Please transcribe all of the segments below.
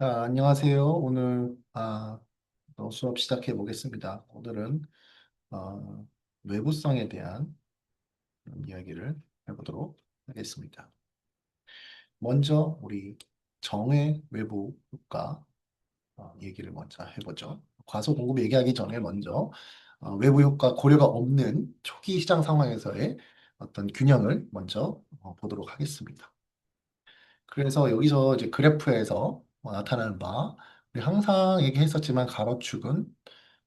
아, 안녕하세요. 오늘 아, 또 수업 시작해 보겠습니다. 오늘은 어, 외부성에 대한 이야기를 해보도록 하겠습니다. 먼저 우리 정의 외부 효과 어, 얘기를 먼저 해보죠. 과소 공급 얘기하기 전에 먼저 어, 외부 효과 고려가 없는 초기 시장 상황에서의 어떤 균형을 먼저 어, 보도록 하겠습니다. 그래서 여기서 이제 그래프에서 어, 나타나는 바, 우리 항상 얘기했었지만 가로축은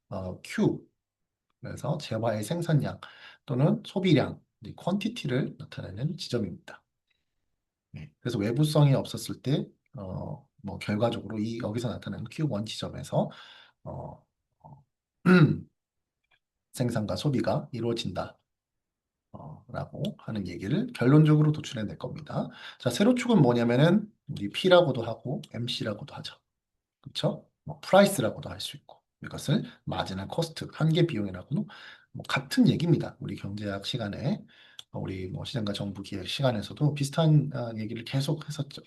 어, Q, 그래서 재화의 생산량 또는 소비량, 퀀티티를 나타내는 지점입니다. 네, 그래서 외부성이 없었을 때, 어, 뭐 결과적으로 이 여기서 나타나는 Q1 지점에서 어, 어, 생산과 소비가 이루어진다. 어, 라고 하는 얘기를 결론적으로 도출해 낼 겁니다. 자, 세로축은 뭐냐면은 우리 P라고도 하고 MC라고도 하죠. 그렇죠? 뭐 프라이스라고도 할 수 있고 이것을 마지막 코스트, 한계 비용이라고도 뭐 같은 얘기입니다. 우리 경제학 시간에 우리 뭐 시장과 정부 기획 시간에서도 비슷한 아, 얘기를 계속 했었죠.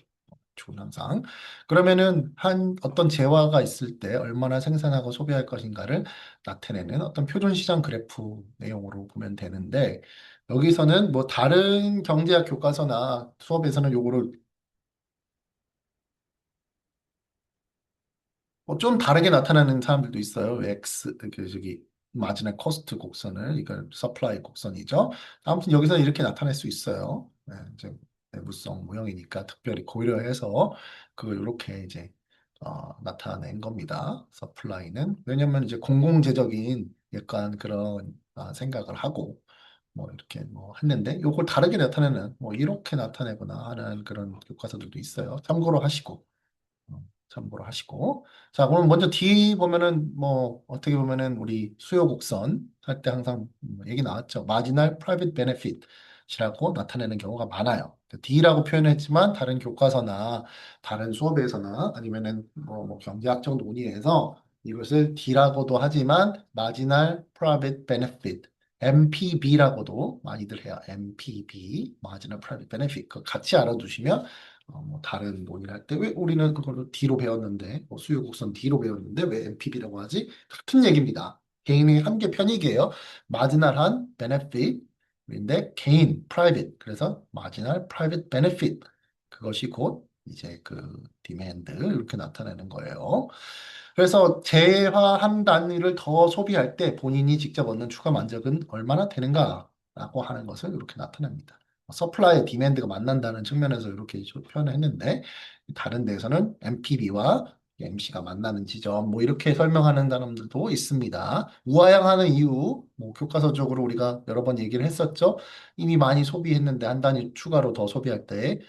좋은 항상. 그러면은 한 어떤 재화가 있을 때 얼마나 생산하고 소비할 것인가를 나타내는 어떤 표준 시장 그래프 내용으로 보면 되는데 여기서는 뭐 다른 경제학 교과서나 수업에서는 요거를 뭐좀 다르게 나타나는 사람들도 있어요. X 그 저기 마지막 코스트 곡선을 이걸 서플라이 곡선이죠. 아무튼 여기서 이렇게 나타낼 수 있어요. 네, 이제 내부성 모형이니까 특별히 고려해서 그걸 이렇게 이제 어, 나타낸 겁니다. 서플라이는 왜냐면 이제 공공재적인 약간 그런 아, 생각을 하고 뭐 이렇게 뭐 했는데 요걸 다르게 나타내는 뭐 이렇게 나타내거나 하는 그런 교과서들도 있어요. 참고로 하시고. 어, 참고로 하시고. 자, 그럼 먼저 D 보면은 뭐 어떻게 보면은 우리 수요 곡선 할 때 항상 뭐 얘기 나왔죠. 마지널 프라이빗 베네핏이라고 나타내는 경우가 많아요. D라고 표현했지만 다른 교과서나 다른 수업에서나 아니면은 뭐, 뭐 경제학적 논의에서 이것을 D라고도 하지만 마지널 프라이빗 베네핏 MPB라고도 많이들 해요. MPB, Marginal Private Benefit. 그 같이 알아두시면 어, 뭐 다른 논의를 할 때 왜 우리는 그걸로 D로 배웠는데 뭐 수요 곡선 D로 배웠는데 왜 MPB라고 하지? 같은 얘기입니다. 개인의 한계 편익이에요. 마지널한 benefit인데 개인 private 그래서 marginal private benefit 그것이 곧 이제 그 demand 이렇게 나타내는 거예요. 그래서 재화 한 단위를 더 소비할 때 본인이 직접 얻는 추가 만족은 얼마나 되는가라고 하는 것을 이렇게 나타냅니다. 서플라이 디맨드가 만난다는 측면에서 이렇게 표현을 했는데 다른 데에서는 MPB와 MC가 만나는 지점 뭐 이렇게 설명하는 사람들도 있습니다. 우하향하는 이유 뭐 교과서적으로 우리가 여러 번 얘기를 했었죠. 이미 많이 소비했는데 한 단위 추가로 더 소비할 때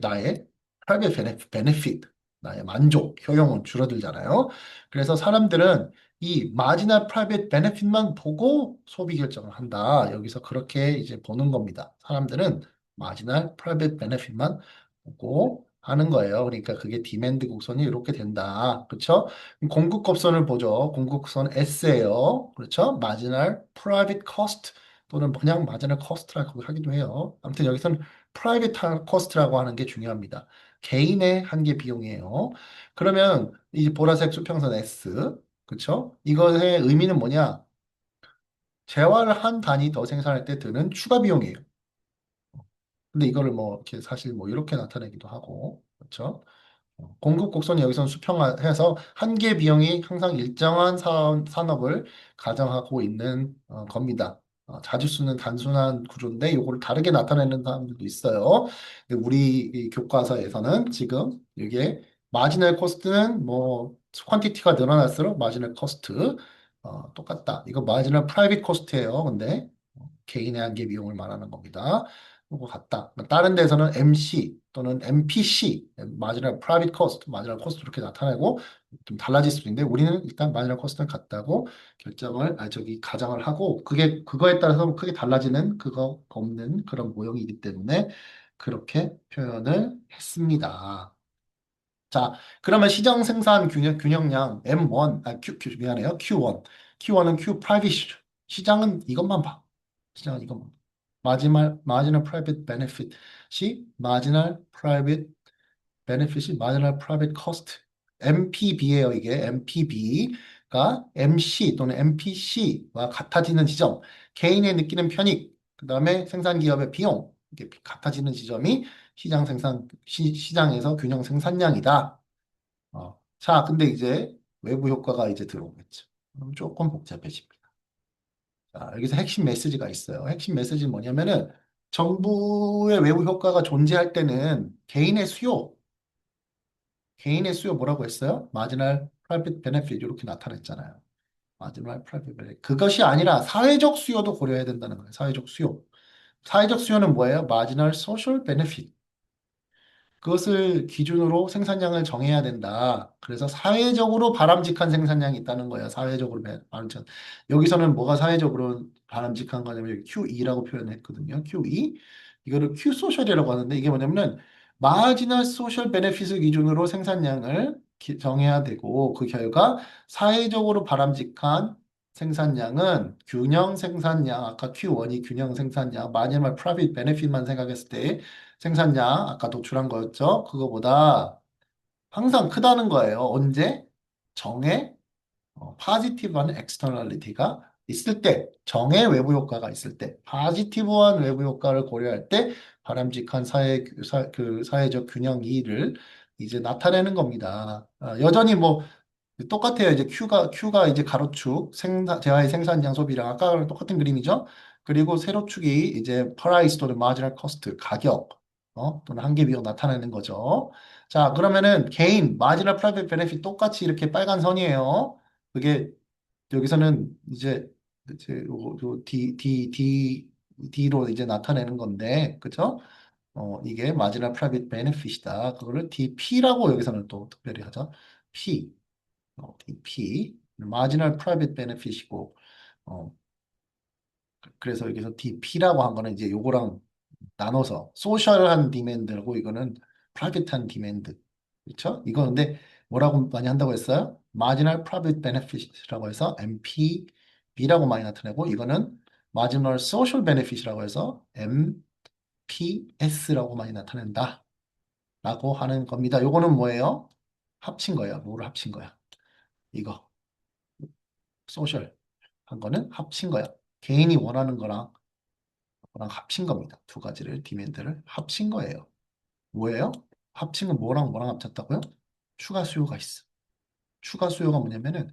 나의 private benefit 나의 만족, 효용은 줄어들잖아요. 그래서 사람들은 이 마지널 프라이빗 베네핏만 보고 소비 결정을 한다. 여기서 그렇게 이제 보는 겁니다. 사람들은 마지널 프라이빗 베네핏만 보고 하는 거예요. 그러니까 그게 디맨드 곡선이 이렇게 된다. 그렇죠? 공급 곡선을 보죠. 공급 곡선 S예요. 그렇죠? 마지널 프라이빗 코스트 또는 그냥 마지널 코스트라고 하기도 해요. 아무튼 여기서는 프라이빗 코스트라고 하는 게 중요합니다. 개인의 한계 비용이에요. 그러면 이 보라색 수평선 S 그쵸? 이것의 의미는 뭐냐? 재화를 한 단위 더 생산할 때 드는 추가 비용이에요. 근데 이거를 뭐 이렇게 사실 뭐 이렇게 나타내기도 하고 그렇죠? 공급 곡선이 여기서는 수평해서 한계 비용이 항상 일정한 산업을 가정하고 있는 어, 겁니다. 어, 자주 쓰는 단순한 구조인데 이거를 다르게 나타내는 사람들도 있어요. 우리 교과서에서는 지금 이게 마지널 코스트는 뭐 퀀티티가 늘어날수록 마지널 코스트 어, 똑같다. 이거 마지널 프라이빗 코스트예요. 근데 개인의 한계 비용을 말하는 겁니다. 이거 같다. 다른 데서는 MC 또는 MPC, 마지널 프라이빗 코스트, 마지널 코스트 이렇게 나타내고 좀 달라질 수도 있는데 우리는 일단 마지널 코스트는 같다고 결정을 아 저기 가정을 하고 그게 그거에 따라서 크게 달라지는 그거 없는 그런 모형이기 때문에 그렇게 표현을 했습니다. 자, 그러면 시장 생산 균형, 균형량 M1, 아, Q, Q, 미안해요. Q1. Q1은 Q private. 시장은 이것만 봐. 시장은 이것만. 마지막, marginal private benefit이 marginal private benefit이 marginal private cost. MPB예요, 이게. MPB가 MC 또는 MPC와 같아지는 지점. 개인의 느끼는 편익, 그 다음에 생산 기업의 비용. 이게 같아지는 지점이 시장 생산, 시, 시장에서 균형 생산량이다. 어. 자, 근데 이제 외부 효과가 이제 들어오겠죠. 그럼 조금 복잡해집니다. 자, 여기서 핵심 메시지가 있어요. 핵심 메시지는 뭐냐면은 정부의 외부 효과가 존재할 때는 개인의 수요, 개인의 수요 뭐라고 했어요? 마지널 프라이빗 베네핏 이렇게 나타냈잖아요. 마지널 프라이빗 베네핏. 그것이 아니라 사회적 수요도 고려해야 된다는 거예요. 사회적 수요. 사회적 수요는 뭐예요? 마지널 소셜 베네핏. 그것을 기준으로 생산량을 정해야 된다. 그래서 사회적으로 바람직한 생산량이 있다는 거예요. 사회적으로 바람직한. 여기서는 뭐가 사회적으로 바람직한 거냐면 QE라고 표현했거든요. QE. 이거를 Q 소셜이라고 하는데 이게 뭐냐면은 마지널 소셜 베네핏을 기준으로 생산량을 정해야 되고 그 결과 사회적으로 바람직한 생산량은 균형 생산량, 아까 Q1이 균형 생산량, 마지막 프라핏 베네핏만 생각했을 때 생산량, 아까 도출한 거였죠? 그거보다 항상 크다는 거예요. 언제? 정의 어, 파지티브한 엑스터널리티가 있을 때, 정의 외부 효과가 있을 때, 파지티브한 외부 효과를 고려할 때 바람직한 사회 사, 그 사회적 균형 이를 이제 나타내는 겁니다. 아, 여전히 뭐 똑같아요. 이제 Q가 Q가 이제 가로축 생산 대화의 생산량 소비량 아까랑 똑같은 그림이죠. 그리고 세로축이 이제 price 또는 marginal cost 가격 어? 또는 한계 비용 나타내는 거죠. 자, 그러면은 개인 marginal private benefit 똑같이 이렇게 빨간 선이에요. 그게 여기서는 이제 이제 요, 요 D D D D로 이제 나타내는 건데, 그죠? 어, 이게 marginal private benefit이다. 그거를 DP라고 여기서는 또 특별히 하죠. P. 어, DP, marginal private benefit이고, 어, 그래서 여기서 DP라고 한 거는 이제 요거랑 나눠서 소셜한 디맨드고 이거는 프라이빗한 디맨드. 그렇죠? 이거 근데 뭐라고 많이 한다고 했어요? marginal private benefit이라고 해서 MPB라고 많이 나타내고 이거는 marginal social benefit이라고 해서 MPS라고 많이 나타낸다. 라고 하는 겁니다. 요거는 뭐예요? 합친 거예요. 뭐를 합친 거야? 이거 소셜 한 거는 합친 거야. 개인이 원하는 거랑 거랑 합친 겁니다. 두 가지를 디맨드를 합친 거예요. 뭐예요? 합친 건 뭐랑 뭐랑 합쳤다고요? 추가 수요가 있어. 추가 수요가 뭐냐면은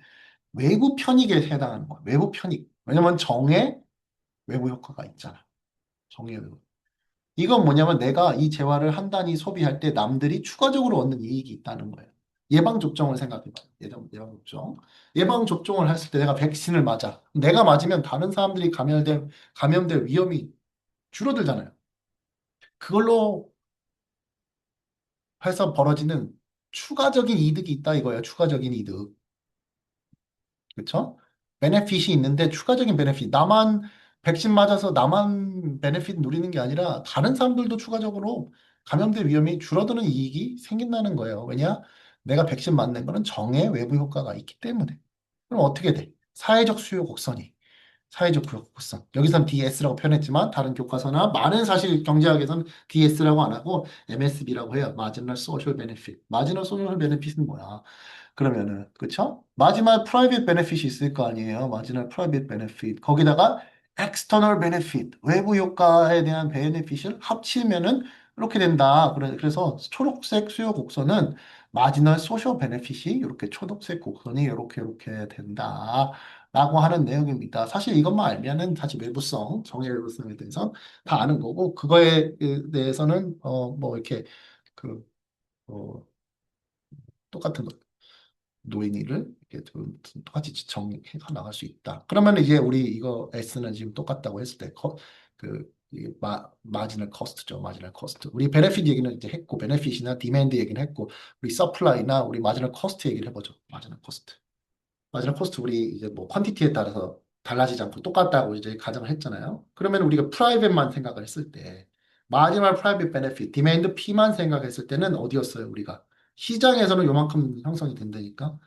외부 편익에 해당하는 거야. 외부 편익. 왜냐면 정의 외부 효과가 있잖아. 정의 외부. 이건 뭐냐면 내가 이 재화를 한 단위 소비할 때 남들이 추가적으로 얻는 이익이 있다는 거예요. 예방 접종을 생각해봐. 예방, 예방 접종. 예방 접종을 했을 때 내가 백신을 맞아. 내가 맞으면 다른 사람들이 감염될, 감염될 위험이 줄어들잖아요. 그걸로 해서 벌어지는 추가적인 이득이 있다 이거예요. 추가적인 이득. 그렇죠? 베네핏이 있는데 추가적인 베네핏. 나만 백신 맞아서 나만 베네핏 누리는 게 아니라 다른 사람들도 추가적으로 감염될 위험이 줄어드는 이익이 생긴다는 거예요. 왜냐? 내가 백신 맞는 거는 정의 외부 효과가 있기 때문에. 그럼 어떻게 돼? 사회적 수요 곡선이. 사회적 곡선. 여기서는 DS라고 표현했지만 다른 교과서나 많은 사실 경제학에서는 DS라고 안 하고 MSB라고 해요. Marginal Social Benefit. Marginal Social Benefit은 뭐야? 그러면은 그쵸? 마지막 private benefit이 있을 거 아니에요. Marginal private benefit. 거기다가 external benefit. 외부 효과에 대한 베네핏을 합치면은 이렇게 된다. 그래서 초록색 수요 곡선은 마지널 소셜 베네핏이 이렇게 초록색 곡선이 이렇게 이렇게 된다. 라고 하는 내용입니다. 사실 이것만 알면은 사실 외부성, 정의 외부성에 대해서 다 아는 거고, 그거에 대해서는, 어, 뭐, 이렇게, 그, 어, 똑같은 노인이를 이렇게 똑같이 정해 나갈 수 있다. 그러면 이제 우리 이거 S는 지금 똑같다고 했을 때, 그, 마, 마지널 코스트죠. 마지널 코스트. 우리 베네핏 얘기는 이제 했고, 베네핏이나 디맨드 얘기는 했고, 우리 서플라이나 우리 마지널 코스트 얘기를 해보죠. 마지널 코스트. 마지막 코스트 우리 이제 뭐 퀀티티에 따라서 달라지지 않고 똑같다고 이제 가정을 했잖아요. 그러면 우리가 프라이빗만 생각을 했을 때 마지막 프라이빗 베네핏, 디맨드 P만 생각했을 때는 어디였어요, 우리가? 시장에서는 요만큼 형성이 된다니까.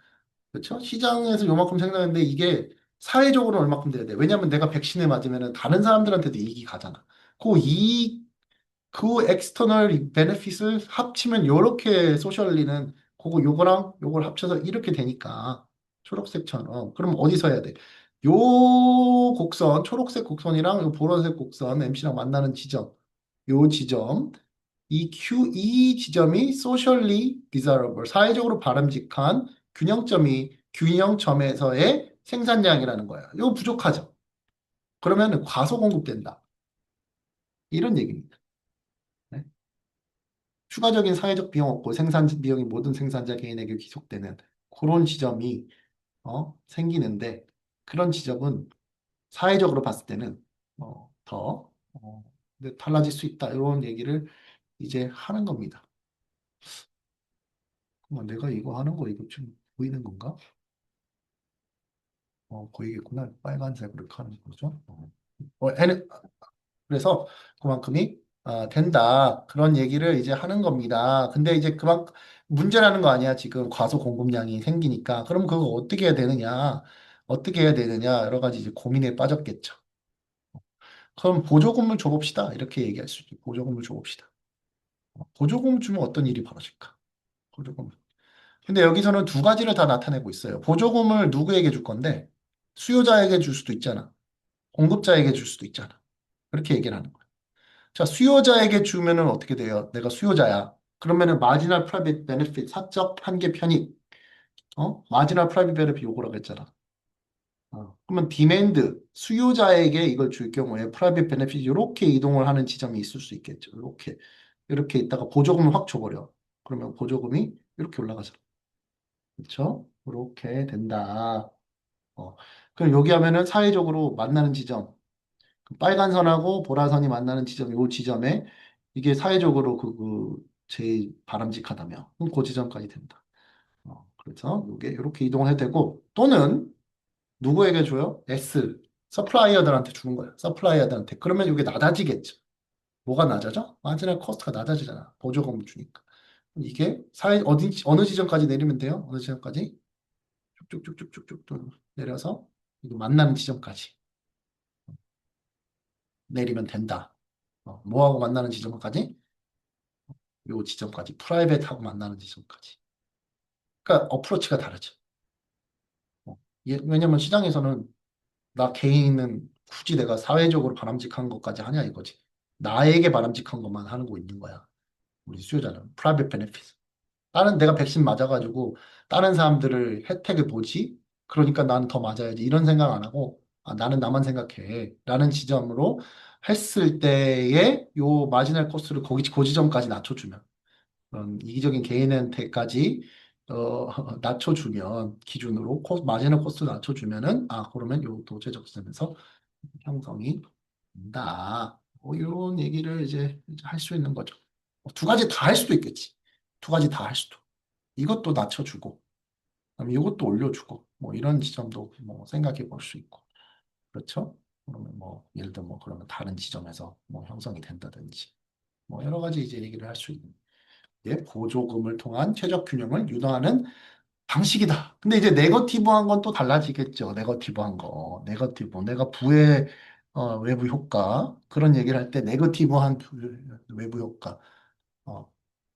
그렇죠? 시장에서 요만큼 생각했는데 이게 사회적으로 얼마큼 돼야 돼? 왜냐하면 내가 백신을 맞으면 다른 사람들한테도 이익이 가잖아. 그 이익, 그 엑스터널 베네핏을 합치면 이렇게 소셜리는 그거 요거랑 요걸 합쳐서 이렇게 되니까 초록색처럼 그럼 어디서 해야 돼? 요 곡선 초록색 곡선이랑 요 보라색 곡선 MC랑 만나는 지점 요 지점 이 Q 이 지점이 socially desirable 사회적으로 바람직한 균형점이 균형점에서의 생산량이라는 거야. 이거 부족하죠. 그러면 과소 공급된다. 이런 얘기입니다. 네. 추가적인 사회적 비용 없고 생산 비용이 모든 생산자 개인에게 귀속되는 그런 지점이 어, 생기는데 그런 지점은 사회적으로 봤을 때는 어, 더 어, 달라질 수 있다 이런 얘기를 이제 하는 겁니다. 어, 내가 이거 하는 거 이거 좀 보이는 건가? 어, 보이겠구나. 빨간색으로 하는 거죠. 어. 어, 그래서 그만큼이 아, 된다. 그런 얘기를 이제 하는 겁니다. 근데 이제 그만 문제라는 거 아니야. 지금 과소 공급량이 생기니까. 그럼 그거 어떻게 해야 되느냐? 어떻게 해야 되느냐? 여러 가지 이제 고민에 빠졌겠죠. 그럼 보조금을 줘봅시다. 이렇게 얘기할 수 있죠. 보조금을 줘봅시다. 어, 보조금을 주면 어떤 일이 벌어질까? 보조금. 근데 여기서는 두 가지를 다 나타내고 있어요. 보조금을 누구에게 줄 건데 수요자에게 줄 수도 있잖아. 공급자에게 줄 수도 있잖아. 그렇게 얘기를 하는 거야. 자, 수요자에게 주면은 어떻게 돼요? 내가 수요자야. 그러면은 마지널 프라이빗 베네핏 사적 한계 편입. 어? 마지널 프라이빗 베네핏 요거라고 했잖아. 어. 그러면 디맨드 수요자에게 이걸 줄 경우에 프라이빗 베네핏 이렇게 이동을 하는 지점이 있을 수 있겠죠. 이렇게 이렇게 있다가 보조금을 확 줘버려. 그러면 보조금이 이렇게 올라가잖아. 그렇죠? 이렇게 된다. 어. 그럼 여기 하면은 사회적으로 만나는 지점, 그 빨간 선하고 보라 선이 만나는 지점, 요 지점에 이게 사회적으로 그, 그 제일 바람직하다며, 그럼 그 지점까지 된다. 어. 그래서 이게 이렇게 이동을 해도 되고 또는 누구에게 줘요? S 서플라이어들한테 주는 거야. 서플라이어들한테. 그러면 이게 낮아지겠죠. 뭐가 낮아져? 마지막 코스트가 낮아지잖아. 보조금을 주니까. 이게 사회 어디 어느 지점까지 내리면 돼요? 어느 지점까지? 쭉쭉쭉쭉쭉쭉 내려서 이거 만나는 지점까지 내리면 된다. 어, 뭐하고 만나는 지점까지? 요 지점까지 프라이빗하고 만나는 지점까지. 그러니까 어프로치가 다르죠. 어, 예, 왜냐면 시장에서는 나 개인은 굳이 내가 사회적으로 바람직한 것까지 하냐 이거지. 나에게 바람직한 것만 하는 거 있는 거야. 우리 수요자는 프라이빗 베네핏. 다른 내가 백신 맞아가지고 다른 사람들을 혜택을 보지. 그러니까 나는 더 맞아야지. 이런 생각 안 하고 아, 나는 나만 생각해. 라는 지점으로 했을 때의 요 마지널 코스를 거기 그 지점까지 낮춰주면 그런 이기적인 개인한테까지 어, 낮춰주면 기준으로 코, 마지널 코스 낮춰주면은 아 그러면 요 도체 적선에서 형성이 된다. 뭐 이런 얘기를 이제 할 수 있는 거죠. 두 가지 다 할 수도 있겠지. 두 가지 다 할 수도. 이것도 낮춰주고, 그다음에 이것도 올려주고, 뭐 이런 지점도 뭐 생각해 볼 수 있고. 그렇죠? 그러면 뭐 예를 들어 뭐 그러면 다른 지점에서 뭐 형성이 된다든지 뭐 여러 가지 이제 얘기를 할 수 있는 예, 보조금을 통한 최적 균형을 유도하는 방식이다. 근데 이제 네거티브한 건 또 달라지겠죠. 네거티브한 거, 네거티브, 내가 부의 어, 외부 효과 그런 얘기를 할 때 네거티브한 부- 외부 효과, 어,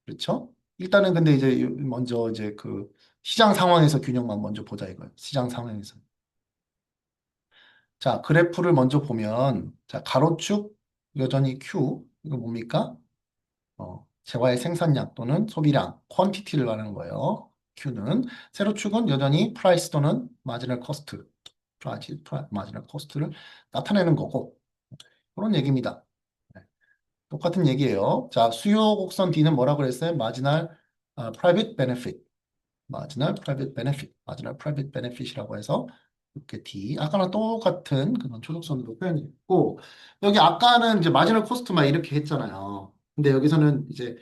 그렇죠? 일단은 근데 이제 먼저 이제 그 시장 상황에서 균형만 먼저 보자 이거예요. 시장 상황에서. 자, 그래프를 먼저 보면, 자, 가로축 여전히 Q, 이거 뭡니까? 어, 재화의 생산량 또는 소비량, 퀀티티를 말하는 거예요. Q는. 세로축은 여전히 프라이스 또는 마지널 코스트, 프라이스, 마지널 코스트를 나타내는 거고, 그런 얘기입니다. 네. 똑같은 얘기예요. 자, 수요 곡선 D는 뭐라고 그랬어요? 마지널 프라이빗 베네핏. 마지널 프라이빗 베네핏. 마지널 프라이빗 베네핏이라고 해서 이렇게 D. 아까랑 똑같은 그런 초록선으로 표현했고, 여기 아까는 이제 마지널 코스트만 이렇게 했잖아요. 근데 여기서는 이제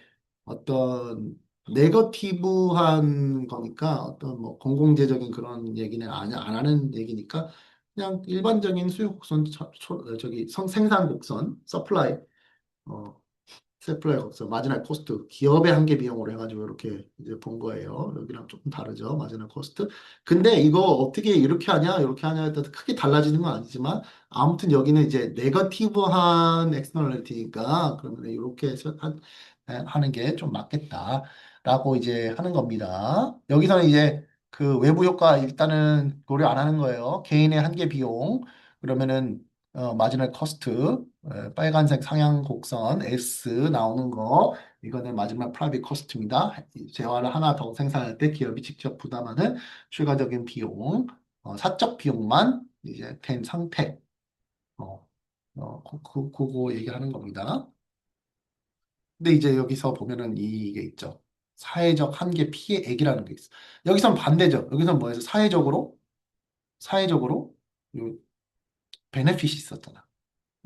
어떤 네거티브한 거니까 어떤 뭐 공공재적인 그런 얘기는 안, 안 하는 얘기니까 그냥 일반적인 수요 곡선, 저, 초- 저기 성, 생산 곡선, 서플라이, 어, 세플라이 곡선, 마지널 코스트, 기업의 한계 비용으로 해가지고 이렇게 이제 본 거예요. 여기랑 조금 다르죠, 마지널 코스트. 근데 이거 어떻게 이렇게 하냐, 이렇게 하냐에 따라 크게 달라지는 건 아니지만 아무튼 여기는 이제 네거티브한 엑스터널리티니까 그러면 이렇게 하는 게 좀 맞겠다. 라고 이제 하는 겁니다. 여기서는 이제 그 외부 효과 일단은 고려 안 하는 거예요. 개인의 한계 비용, 그러면은 어, 마지막 커스트, 에, 빨간색 상향 곡선 S 나오는 거, 이거는 마지막 프라이빗 커스트입니다. 재화를 하나 더 생산할 때 기업이 직접 부담하는 추가적인 비용, 어, 사적 비용만 이제 된 상태, 어, 어, 그, 그, 그거 얘기하는 겁니다. 근데 이제 여기서 보면은 이게 있죠. 사회적 한계 피해액이라는 게 있어. 여기선 반대죠. 여기선 뭐예요? 사회적으로, 사회적으로 요 베네핏이 있었잖아.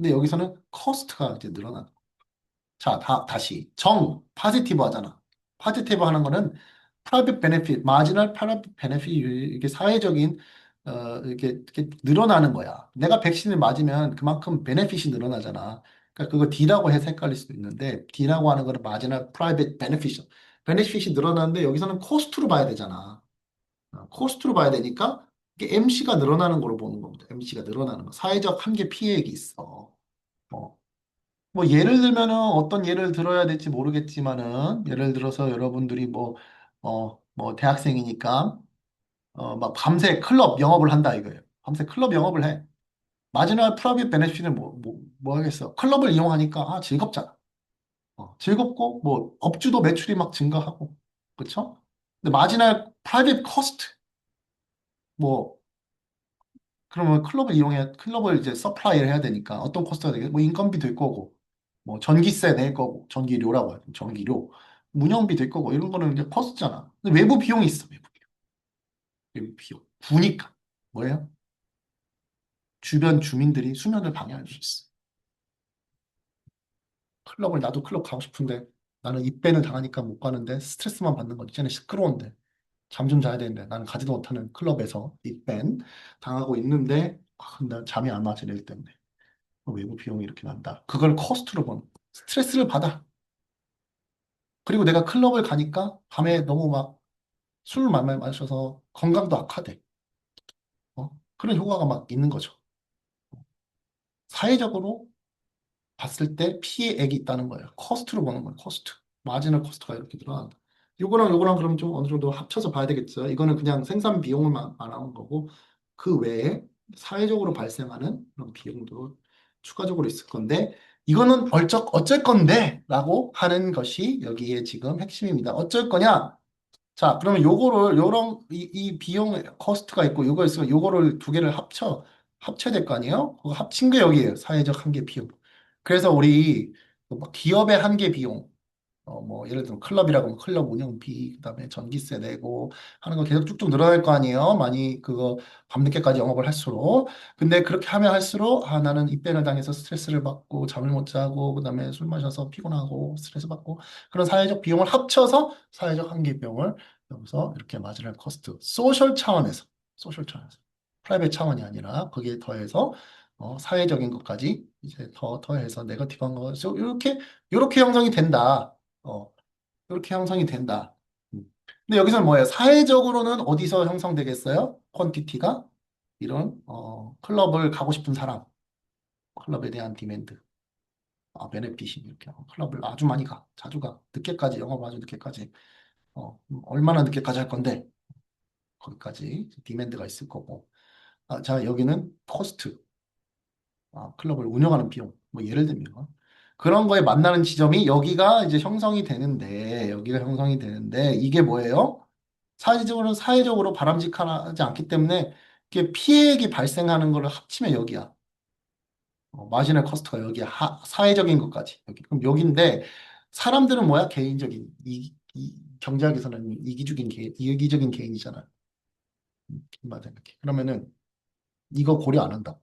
근데 여기서는 커스트가 이제 늘어나는 거야. 자, 다, 다시. 정, 파지티브 하잖아. 파지티브 하는 거는 프라이빗 베네핏, 마지널 프라이빗 베네핏, 이게 사회적인, 어, 이렇게, 이렇게 늘어나는 거야. 내가 백신을 맞으면 그만큼 베네핏이 늘어나잖아. 그러니까 그거 D라고 해서 헷갈릴 수도 있는데, D라고 하는 거는 마지널 프라이빗 베네핏. 베네핏이 늘어나는데 여기서는 코스트로 봐야 되잖아. 어, 코스트로 봐야 되니까 이게 MC가 늘어나는 거로 보는 겁니다. MC가 늘어나는 거. 사회적 한계 피해액이 있어. 어. 뭐 예를 들면은 어떤 예를 들어야 될지 모르겠지만은 예를 들어서 여러분들이 뭐 어 뭐 대학생이니까 어 막 밤새 클럽 영업을 한다 이거예요. 밤새 클럽 영업을 해. 마지막 프라이빗 베네핏은 뭐, 뭐, 뭐 하겠어? 클럽을 이용하니까 아 즐겁잖아. 어, 즐겁고 뭐 업주도 매출이 막 증가하고 그렇죠? 근데 마지막 프라이빗 커스트 뭐 그러면 클럽을 이용해 클럽을 이제 서플라이를 해야 되니까 어떤 코스트가 되겠뭐 인건비 될 거고 뭐 전기세 낼 거고 전기료라고 하죠. 전기료 운영비 될 거고 이런 거는 이제 커스트잖아. 근데 외부 비용이 있어. 외부 비용. 외부 비용. 부니까 뭐예요? 주변 주민들이 수면을 방해할 수 있어. 클럽을 나도 클럽 가고 싶은데 나는 입밴을 당하니까 못 가는데 스트레스만 받는 거지. 쟤는 시끄러운데 잠 좀 자야 되는데 나는 가지도 못하는 클럽에서 입밴 당하고 있는데 아, 나 잠이 안 와, 쟤네들 때문에. 외부 비용이 이렇게 난다. 그걸 커스트로 보는 스트레스를 받아. 그리고 내가 클럽을 가니까 밤에 너무 막 술을 많이 마셔서 건강도 악화돼. 어? 그런 효과가 막 있는 거죠. 사회적으로 봤을 때 피해액이 있다는 거예요. 커스트로 보는 거예요. 커스트. 마지널 커스트가 이렇게 들어간다. 요거랑 요거랑 그럼 좀 어느 정도 합쳐서 봐야 되겠죠. 이거는 그냥 생산 비용을 말하는 거고 그 외에 사회적으로 발생하는 그런 비용도 추가적으로 있을 건데 이거는 얼쩍 어쩔 건데 라고 하는 것이 여기에 지금 핵심입니다. 어쩔 거냐? 자, 그러면 요거를 요런 이, 이 비용 코스트가 있고 요거 있으면 요거를 두 개를 합쳐 합쳐야 될 거 아니에요? 그거 합친 게 여기에요. 사회적 한계 비용. 그래서 우리 뭐 기업의 한계 비용 어, 뭐, 예를 들면 클럽이라고 하면 클럽 운영비, 그 다음에 전기세 내고 하는 거 계속 쭉쭉 늘어날 거 아니에요? 많이 그거 밤늦게까지 영업을 할수록. 근데 그렇게 하면 할수록, 아, 나는 입밴을 당해서 스트레스를 받고, 잠을 못 자고, 그 다음에 술 마셔서 피곤하고, 스트레스 받고, 그런 사회적 비용을 합쳐서 사회적 한계 비용을 여기서 이렇게 마지막 코스트, 소셜 차원에서, 소셜 차원에서, 프라이빗 차원이 아니라 거기에 더해서 어, 사회적인 것까지 이제 더 더해서 네거티브한 거, 이렇게 이렇게 형성이 된다. 어, 이렇게 형성이 된다. 음. 근데 여기서는 뭐예요? 사회적으로는 어디서 형성되겠어요? 퀀티티가 이런 어, 클럽을 가고 싶은 사람, 클럽에 대한 디맨드, 아, 베네핏이 이렇게 어, 클럽을 아주 많이 가, 자주 가, 늦게까지 영업 아주 늦게까지, 어, 음, 얼마나 늦게까지 할 건데 거기까지 디맨드가 있을 거고. 아, 자 여기는 코스트, 아, 클럽을 운영하는 비용, 뭐 예를 들면 그런 거에 만나는 지점이 여기가 이제 형성이 되는데, 여기가 형성이 되는데, 이게 뭐예요? 사회적으로, 사회적으로 바람직하지 않기 때문에, 이게 피해액이 발생하는 거를 합치면 여기야. 어, 마지널 커스트가 여기야. 하, 사회적인 것까지. 여기. 그럼 여기인데, 사람들은 뭐야? 개인적인, 이, 이 경제학에서는 이기적인 개인, 이기적인 개인이잖아. 음, 맞아, 이렇게. 그러면은, 이거 고려 안 한다.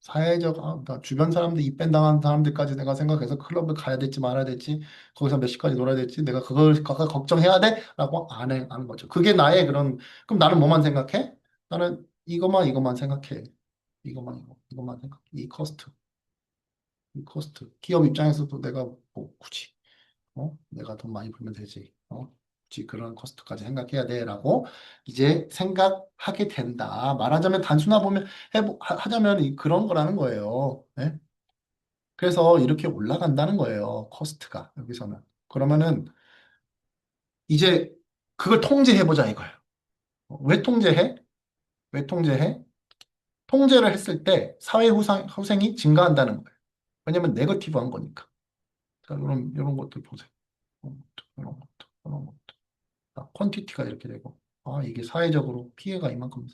사회적, 아, 나 주변 사람들 입밴 당한 사람들까지 내가 생각해서 클럽을 가야 될지 말아야 될지, 거기서 몇 시까지 놀아야 될지, 내가 그걸 거- 걱정해야 돼? 라고 안 해, 하는 거죠. 그게 나의 그런, 그럼 나는 뭐만 생각해? 나는 이것만, 이것만 생각해. 이것만, 이거, 이것만 생각해. 이 코스트, 이 코스트. 기업 입장에서도 내가 뭐 굳이, 어? 내가 돈 많이 벌면 되지. 어? 그런 코스트까지 생각해야 돼라고 이제 생각하게 된다. 말하자면 단순화 보면 해보, 하- 하자면 이- 그런 거라는 거예요. 네? 그래서 이렇게 올라간다는 거예요. 코스트가 여기서는. 그러면은 이제 그걸 통제해 보자 이거예요. 어, 왜 통제해? 왜 통제해? 통제를 했을 때 사회 후상, 후생이 증가한다는 거예요. 왜냐면 네거티브한 거니까. 자, 이런, 이런 것들 보세요. 이런 것들, 이런 것들. 자, 퀀티티가 이렇게 되고, 아, 이게 사회적으로 피해가 이만큼,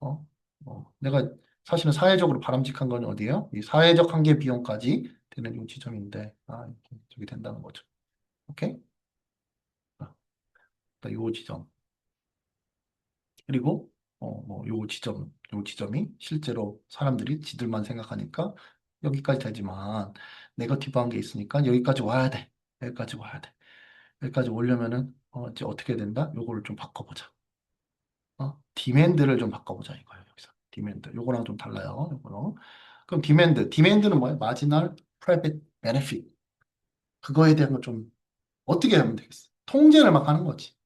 어, 어, 내가 사실은 사회적으로 바람직한 건 어디예요? 이 사회적 한계 비용까지 되는 이 지점인데, 아, 이렇게 저기 된다는 거죠. 오케이? 자, 이 지점. 그리고 어, 뭐, 요 지점, 요 지점이 실제로 사람들이 지들만 생각하니까 여기까지 되지만 네거티브한 게 있으니까 여기까지 와야 돼. 여기까지 와야 돼. 여기까지 오려면은 어, 이제 어떻게 된다? 요거를 좀 바꿔보자. 어? 디맨드를 좀 바꿔보자 이거예요. 여기서 디맨드. 요거랑 좀 달라요. 요거는. 그럼 디맨드. 디맨드는 뭐예요? 마지널 프라이빗 베네핏. 그거에 대한 거좀 어떻게 하면 되겠어? 통제를 막 하는 거지.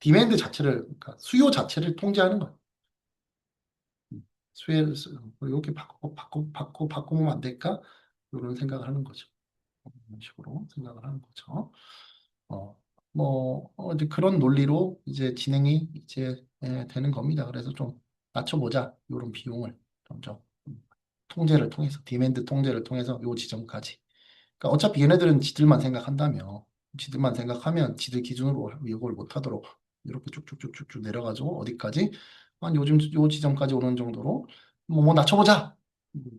디맨드 자체를 그러니까 수요 자체를 통제하는 거야. 수혜를 쓰- 뭐 이렇게 바꾸고 바꾸고 바꾸고 바꾸면 안 될까? 이런 생각을 하는 거죠. 이런 식으로 생각을 하는 거죠. 어, 뭐 어, 이제 그런 논리로 이제 진행이 이제 예, 되는 겁니다. 그래서 좀 낮춰보자. 이런 비용을 점점 음, 통제를 통해서 디맨드 통제를 통해서 요 지점까지. 그러니까 어차피 얘네들은 지들만 생각한다며. 지들만 생각하면 지들 기준으로 이걸 못하도록 이렇게 쭉쭉쭉쭉쭉 내려가지고 어디까지? 한 요즘 요 지점까지 오는 정도로 뭐, 뭐 낮춰보자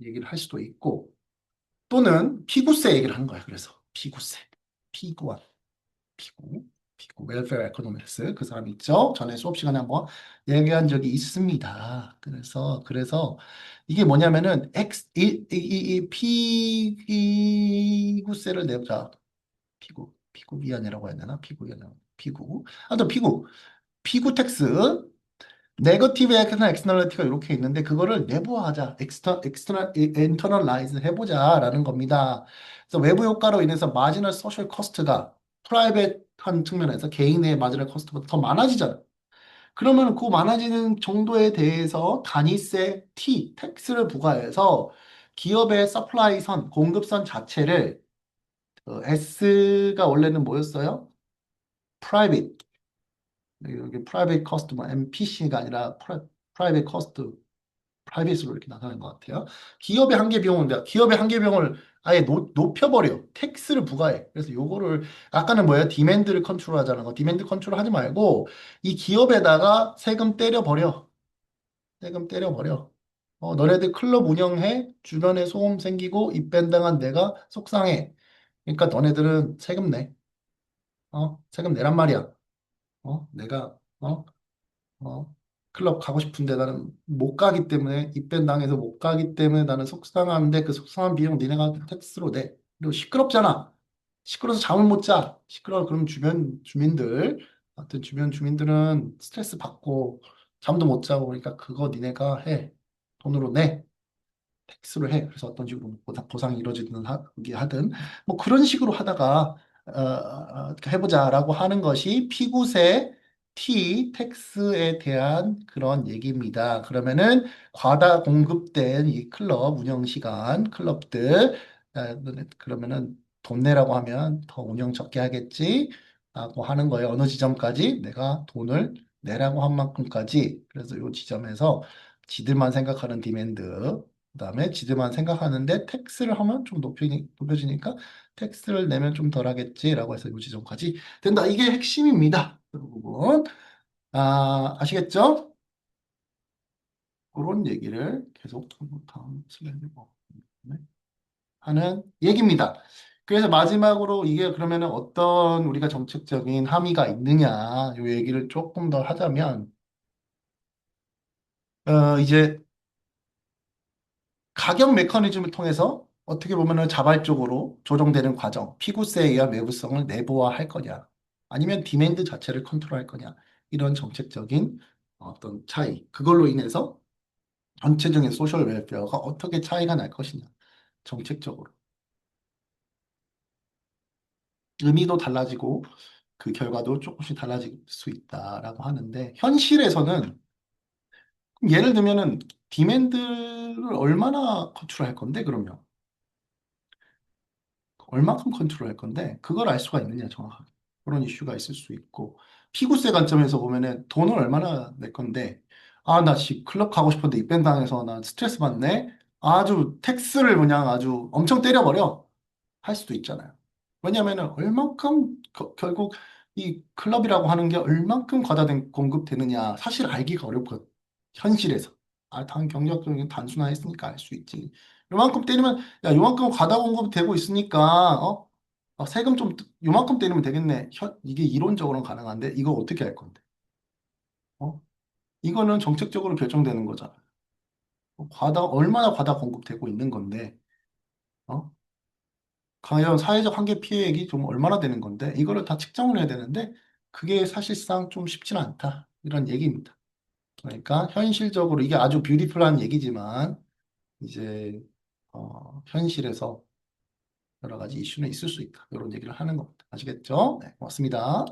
얘기를 할 수도 있고 또는 피구세 얘기를 하는 거야. 그래서 피구세, 피구원, 피구, 피구 웰페어 에코노믹스 그 사람 있죠? 전에 수업 시간에 한번 얘기한 적이 있습니다. 그래서 그래서 이게 뭐냐면은 X 이, 이, 이, 이 피구세를 내보자. 피구, 피구위원회라고 해야 되나? 피구. 아, 또 피구, 피구 텍스. 네거티브 엑스나 엑스터널리티가 이렇게 있는데 그거를 내부화하자, 엑스터 엑스터널 인터널라이즈 해보자라는 겁니다. 그래서 외부 효과로 인해서 마지널 소셜 코스트가 프라이빗한 측면에서 개인의 마지널 코스트보다 더 많아지잖아. 그러면 그 많아지는 정도에 대해서 단위세 T 텍스를 부과해서 기업의 서플라이 선 공급선 자체를 어, S가 원래는 뭐였어요? private 여기 private 뭐 MPC가 아니라 private private로 이렇게 나타나는 것 같아요. 기업의 한계 내가 기업의 한계 비용을 아예 높, 높여버려. 텍스를 부과해. 그래서 요거를 아까는 뭐예요? 디맨드를 컨트롤 하자는 거. 디맨드 컨트롤 하지 말고 이 기업에다가 세금 때려버려. 세금 때려버려. 어, 너네들 클럽 운영해. 주변에 소음 생기고 입밴당한 내가 속상해. 그러니까 너네들은 세금 내. 어, 세금 내란 말이야. 어, 내가, 어, 어, 클럽 가고 싶은데 나는 못 가기 때문에, 입밴 당해서 못 가기 때문에 나는 속상한데 그 속상한 비용 니네가 텍스로 내. 그리고 시끄럽잖아. 시끄러워서 잠을 못 자. 시끄러워. 그럼 주변 주민들, 하여튼 주변 주민들은 스트레스 받고 잠도 못 자고 그러니까 그거 니네가 해. 돈으로 내. 텍스로 해. 그래서 어떤 식으로 뭐 보상이 이루어지든 하, 하든 뭐 그런 식으로 하다가 어, 어, 해보자라고 하는 것이 피구세 T 텍스에 대한 그런 얘기입니다. 그러면은 과다 공급된 이 클럽 운영 시간 클럽들 아, 그러면은 돈 내라고 하면 더 운영 적게 하겠지 라고 하는 거예요. 어느 지점까지 내가 돈을 내라고 한 만큼까지 그래서 이 지점에서 지들만 생각하는 디맨드 그다음에 지들만 생각하는데 텍스를 하면 좀 높이, 높여지니까 텍스를 내면 좀 덜하겠지라고 해서 이 지점까지 된다. 이게 핵심입니다. 그 부분 아, 아시겠죠? 그런 얘기를 계속 다음 슬라이드 뭐, 네. 하는 얘기입니다. 그래서 마지막으로 이게 그러면은 어떤 우리가 정책적인 함의가 있느냐 이 얘기를 조금 더 하자면 어, 이제 가격 메커니즘을 통해서 어떻게 보면은 자발적으로 조정되는 과정, 피구세에 의한 외부성을 내부화할 거냐, 아니면 디맨드 자체를 컨트롤할 거냐, 이런 정책적인 어떤 차이, 그걸로 인해서 전체적인 소셜 웰페어가 어떻게 차이가 날 것이냐, 정책적으로. 의미도 달라지고 그 결과도 조금씩 달라질 수 있다라고 하는데 현실에서는 예를 들면은 디맨드를 얼마나 컨트롤할 건데 그러면 얼마큼 컨트롤할 건데 그걸 알 수가 있느냐 정확하게 그런 이슈가 있을 수 있고 피구세 관점에서 보면은 돈을 얼마나 낼 건데 아, 나씨 클럽 가고 싶은데 입밴 당해서 나 스트레스 받네. 아주 텍스를 그냥 아주 엄청 때려버려 할 수도 있잖아요. 왜냐하면은 얼만큼 거- 결국 이 클럽이라고 하는 게 얼만큼 과다된 공급되느냐 사실 알기가 어렵거든. 현실에서. 아, 단 경력적인 단순화했으니까 알 수 있지. 요만큼 때리면 야, 요만큼 과다 공급 되고 있으니까 어? 어, 세금 좀 요만큼 때리면 되겠네. 현, 이게 이론적으로는 가능한데 이거 어떻게 할 건데? 어? 이거는 정책적으로 결정되는 거잖아. 어, 과다 얼마나 과다 공급되고 있는 건데, 어? 과연 사회적 한계 피해액이 좀 얼마나 되는 건데, 이거를 다 측정을 해야 되는데, 그게 사실상 좀 쉽지는 않다. 이런 얘기입니다. 그러니까 현실적으로 이게 아주 뷰티풀한 얘기지만, 이제 어, 현실에서 여러 가지 이슈는 있을 수 있다. 이런 얘기를 하는 겁니다. 아시겠죠? 네, 고맙습니다.